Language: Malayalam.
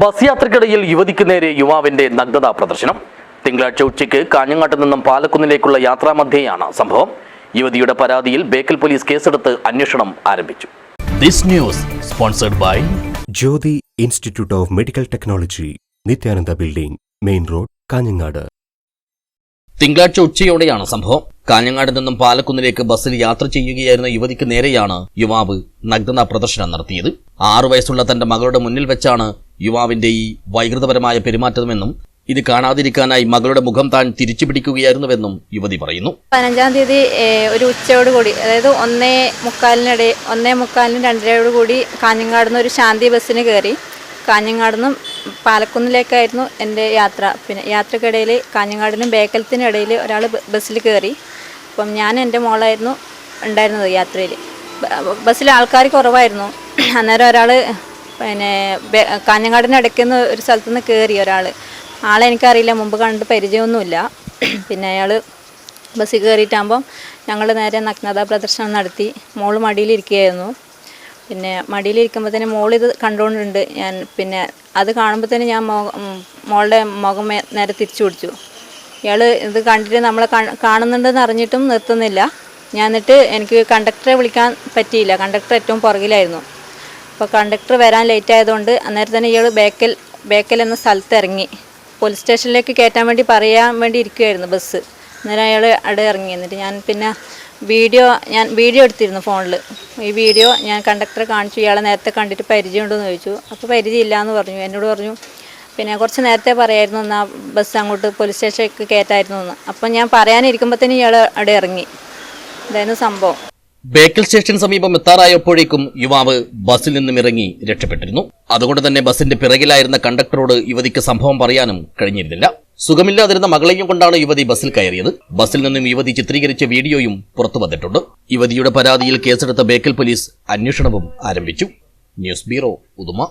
ബസ് യാത്രക്കിടയിൽ യുവതിക്ക് നേരെ യുവാവിന്റെ നഗ്നതാ പ്രദർശനം. തിങ്കളാഴ്ച ഉച്ചയ്ക്ക് കാഞ്ഞങ്ങാട്ട് നിന്നും പാലക്കുന്നിലേക്കുള്ള യാത്രാമധ്യേയാണ് സംഭവം. യുവതിയുടെ പരാതിയിൽ ബേക്കൽ പോലീസ് കേസെടുത്ത് അന്വേഷണം ആരംഭിച്ചു. This news sponsored by Jyothi institute of medical technology Nithyananda building main road Kanhangad. തിങ്കളാഴ്ച ഉച്ചയോടെയാണ് സംഭവം. കാഞ്ഞങ്ങാട് നിന്നും പാലക്കുന്നിലേക്ക് ബസ്സിൽ യാത്ര ചെയ്യുകയായിരുന്ന യുവതിക്ക് നേരെയാണ് യുവാവ് നഗ്നതാ പ്രദർശനം നടത്തിയത്. ആറു വയസ്സുള്ള തന്റെ മകളുടെ മുന്നിൽ വെച്ചാണ് യുവാവിന്റെ ഈ വൈകൃതപരമായ പെരുമാറ്റമെന്നും ഇത് കാണാതിരിക്കാനായി മകളുടെ മുഖം താൻ തിരിച്ചു പിടിക്കുകയായിരുന്നുവെന്നും യുവതി പറയുന്നു. പതിനഞ്ചാം തീയതി ഒരു ഉച്ചയോട് കൂടി അതായത് ഒന്നേ മുക്കാലിനിടെ ഒന്നേ മുക്കാലിന് രണ്ടരയോട് കൂടി കാഞ്ഞങ്ങാട് നിന്ന് ഒരു ശാന്തി ബസ്സിന് കയറി. കാഞ്ഞങ്ങാട് നിന്നും പാലക്കുന്നിലേക്കായിരുന്നു എന്റെ യാത്ര. പിന്നെ യാത്രക്കിടയിൽ കാഞ്ഞങ്ങാടിനും ബേക്കലത്തിനും ഇടയിൽ ഒരാൾ ബസ്സിൽ കയറി. അപ്പം ഞാൻ എന്റെ മോളായിരുന്നു ഉണ്ടായിരുന്നത് യാത്രയിൽ ബസ്സിൽ ആൾക്കാർ കുറവായിരുന്നു. അന്നേരം ഒരാൾ പിന്നെ കാഞ്ഞങ്ങാടിന് ഇടയ്ക്ക് നിന്ന് ഒരു സ്ഥലത്ത് നിന്ന് കയറി ഒരാൾ ആളെ എനിക്കറിയില്ല മുമ്പ് കണ്ടിട്ട് പരിചയമൊന്നുമില്ല. പിന്നെ അയാൾ ബസ്സിൽ കയറിയിട്ടാകുമ്പം ഞങ്ങൾ നേരെ നഗ്നതാ പ്രദർശനം നടത്തി. മോൾ മടിയിലിരിക്കുകയായിരുന്നു. പിന്നെ മടിയിലിരിക്കുമ്പോൾ തന്നെ മോൾ ഇത് കണ്ടുകൊണ്ടുണ്ട് ഞാൻ പിന്നെ അത് കാണുമ്പോൾ തന്നെ ഞാൻ മോളുടെ മുഖം നേരെ തിരിച്ചു പിടിച്ചു. ഇയാൾ ഇത് കണ്ടിട്ട് നമ്മളെ കാണുന്നുണ്ടെന്ന് അറിഞ്ഞിട്ടും നിർത്തുന്നില്ല. ഞാൻ എന്നിട്ട് എനിക്ക് കണ്ടക്ടറെ വിളിക്കാൻ പറ്റിയില്ല. കണ്ടക്ടർ ഏറ്റവും പുറകിലായിരുന്നു. അപ്പോൾ കണ്ടക്ടർ വരാൻ ലേറ്റ് ആയതുകൊണ്ട് അന്നേരം തന്നെ ഇയാൾ ബേക്കൽ ബേക്കൽ എന്ന സ്ഥലത്ത് ഇറങ്ങി. പോലീസ് സ്റ്റേഷനിലേക്ക് കയറ്റാൻ വേണ്ടി പറയാൻ വേണ്ടി ഇരിക്കുമായിരുന്നു ബസ് അന്നേരം അയാൾ അവിടെ ഇറങ്ങി. എന്നിട്ട് ഞാൻ പിന്നെ വീഡിയോ ഞാൻ വീഡിയോ എടുത്തിരുന്നു ഫോണിൽ ഈ വീഡിയോ ഞാൻ കണ്ടക്ടറെ കാണിച്ചു. ഇയാളെ നേരത്തെ കണ്ടിട്ട് പരിചയമുണ്ടെന്ന് ചോദിച്ചു. അപ്പോൾ പരിചയമില്ല എന്ന് പറഞ്ഞു. എന്നോട് പറഞ്ഞു പിന്നെ കുറച്ച് നേരത്തെ പറയായിരുന്നു എന്നാൽ ബസ് അങ്ങോട്ട് പോലീസ് സ്റ്റേഷനിലേക്ക് കയറ്റായിരുന്നു എന്ന്. അപ്പം ഞാൻ തന്നെ ഇയാൾ അവിടെ ഇറങ്ങി. ഇതായിരുന്നു സംഭവം. ബേക്കൽ സ്റ്റേഷൻ സമീപം എത്താറായപ്പോഴേക്കും യുവാവ് ബസിൽ നിന്നും ഇറങ്ങി രക്ഷപ്പെട്ടിരുന്നു. അതുകൊണ്ട് തന്നെ ബസിന്റെ പിറകിലായിരുന്ന കണ്ടക്ടറോട് യുവതിക്ക് സംഭവം പറയാനും കഴിഞ്ഞിരുന്നില്ല. സുഖമില്ലാതിരുന്ന മകളെയും കൊണ്ടാണ് യുവതി ബസിൽ കയറിയത്. ബസിൽ നിന്നും യുവതി ചിത്രീകരിച്ച വീഡിയോയും പുറത്തു വന്നിട്ടുണ്ട്. യുവതിയുടെ പരാതിയിൽ കേസെടുത്ത ബേക്കൽ പോലീസ് അന്വേഷണവും ആരംഭിച്ചു. News bureau Uduma.